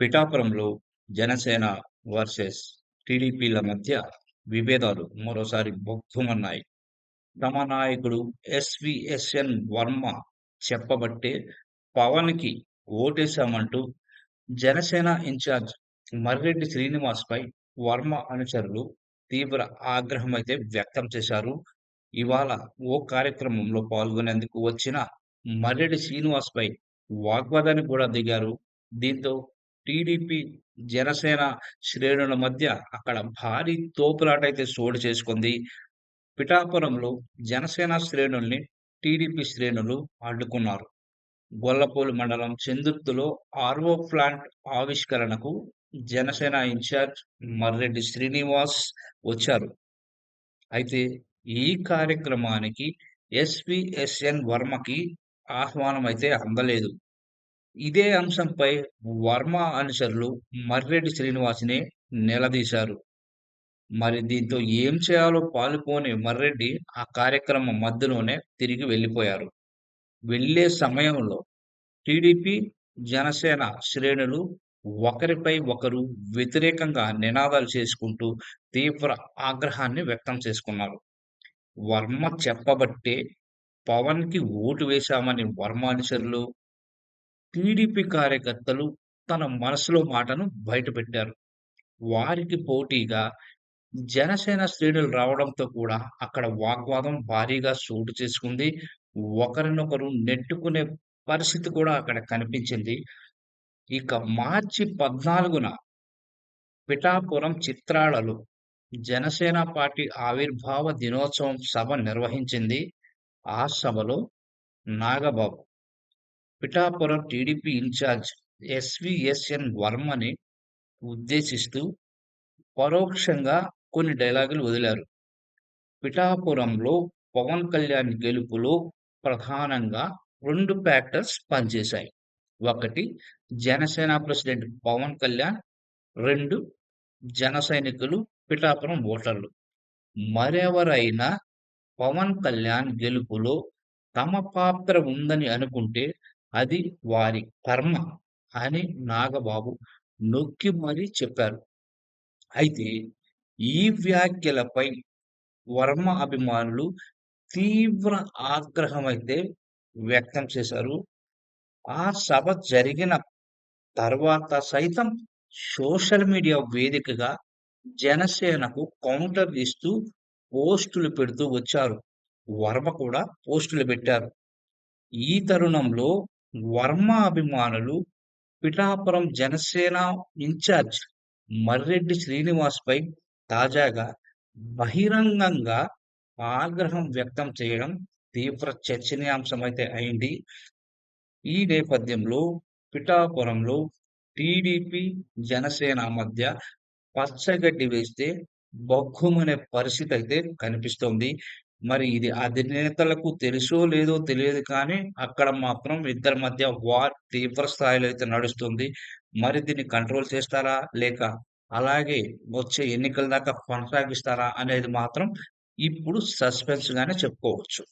పిఠాపురంలో జనసేన వర్సెస్ టీడీపీల మధ్య విభేదాలు మరోసారి బొగ్గుమన్నాయి. తమ నాయకుడు ఎస్విఎస్ఎన్ వర్మ చెప్పబట్టే పవన్కి ఓటేశామంటూ జనసేన ఇన్ఛార్జ్ మర్రెడ్డి శ్రీనివాస్ పై వర్మ అనుచరులు తీవ్ర ఆగ్రహం అయితే వ్యక్తం చేశారు. ఇవాళ ఓ కార్యక్రమంలో పాల్గొనేందుకు వచ్చిన మర్రెడ్డి శ్రీనివాస్ పై వాగ్వాదానికి కూడా దిగారు. దీంతో టీడీపీ జనసేన శ్రేణుల మధ్య అక్కడ భారీ తోపులాట అయితే చోటు చేసుకుంది. పిఠాపురంలో జనసేన శ్రేణుల్ని టీడీపీ శ్రేణులు అడ్డుకున్నారు. గొల్లపూలు మండలం చందుర్తిలో ఆర్వో ప్లాంట్ ఆవిష్కరణకు జనసేన ఇన్ఛార్జ్ మర్రెడ్డి శ్రీనివాస్ వచ్చారు. అయితే ఈ కార్యక్రమానికి ఎస్విఎస్ఎన్ వర్మకి ఆహ్వానం అయితే అందలేదు. ఇదే అంశంపై వర్మ అనుచరులు మర్రెడ్డి శ్రీనివాస్ని నిలదీశారు. మరి దీంతో ఏం చేయాలో పాలుపోని మర్రెడ్డి ఆ కార్యక్రమం మధ్యలోనే తిరిగి వెళ్ళిపోయారు. వెళ్ళే సమయంలో టీడీపీ జనసేన శ్రేణులు ఒకరిపై ఒకరు వ్యతిరేకంగా నినాదాలు చేసుకుంటూ తీవ్ర ఆగ్రహాన్ని వ్యక్తం చేసుకున్నారు. వర్మ చెప్పబట్టే పవన్కి ఓటు వేశామని వర్మ అనుచరులు టీడీపీ కార్యకర్తలు తన మనసులో మాటను బయటపెట్టారు. వారికి పోటీగా జనసేన శ్రేణులు రావడంతో కూడా అక్కడ వాగ్వాదం భారీగా చోటు చేసుకుంది. ఒకరినొకరు నెట్టుకునే పరిస్థితి కూడా అక్కడ కనిపించింది. ఇక మార్చి పద్నాలుగున పిఠాపురం చిత్రాలలో జనసేన పార్టీ ఆవిర్భావ దినోత్సవం సభ నిర్వహించింది. ఆ సభలో Nagababu Pithapuram TDP incharge SVSN వర్మని ఉద్దేశిస్తూ పరోక్షంగా కొన్ని డైలాగులు వదిలారు. పిఠాపురంలో పవన్ కళ్యాణ్ గెలుపులో ప్రధానంగా రెండు ఫ్యాక్టర్స్ పనిచేశాయి. ఒకటి జనసేన ప్రెసిడెంట్ పవన్ కళ్యాణ్. రెండు జన సైనికులు పిఠాపురం ఓటర్లు. మరెవరైనా పవన్ కళ్యాణ్ గెలుపులో తమ పాత్ర ఉందని అనుకుంటే అది వారి కర్మ అని నాగబాబు నొక్కి మరీ చెప్పారు. అయితే ఈ వ్యాఖ్యలపై వర్మ అభిమానులు తీవ్ర ఆగ్రహం అయితే వ్యక్తం చేశారు. ఆ సభ జరిగిన తర్వాత సైతం సోషల్ మీడియా వేదికగా జనసేనకు కౌంటర్ ఇస్తూ పోస్టులు పెడుతూ వచ్చారు. వర్మ కూడా పోస్టులు పెట్టారు. ఈ తరుణంలో వర్మ అభిమానులు పిఠాపురం జనసేన ఇన్ఛార్జ్ మర్రెడ్డి శ్రీనివాస్ పై తాజాగా బహిరంగంగా ఆగ్రహం వ్యక్తం చేయడం తీవ్ర చర్చనీయాంశం అయితే అయింది. ఈ నేపథ్యంలో పిఠాపురంలో టీడీపీ జనసేన మధ్య పచ్చగడ్డి వేస్తే బొగ్గుమనే పరిస్థితి అయితే కనిపిస్తోంది. మరి ఇది అధినేతలకు తెలుసో లేదో తెలియదు కానీ అక్కడ మాత్రం ఇద్దరి మధ్య వార్ తీవ్ర స్థాయిలో అయితే నడుస్తుంది. మరి దీన్ని కంట్రోల్ చేస్తారా? లేక అలాగే వచ్చే ఎన్నికల దాకా కొనసాగిస్తారా అనేది మాత్రం ఇప్పుడు సస్పెన్స్ గానే చెప్పుకోవచ్చు.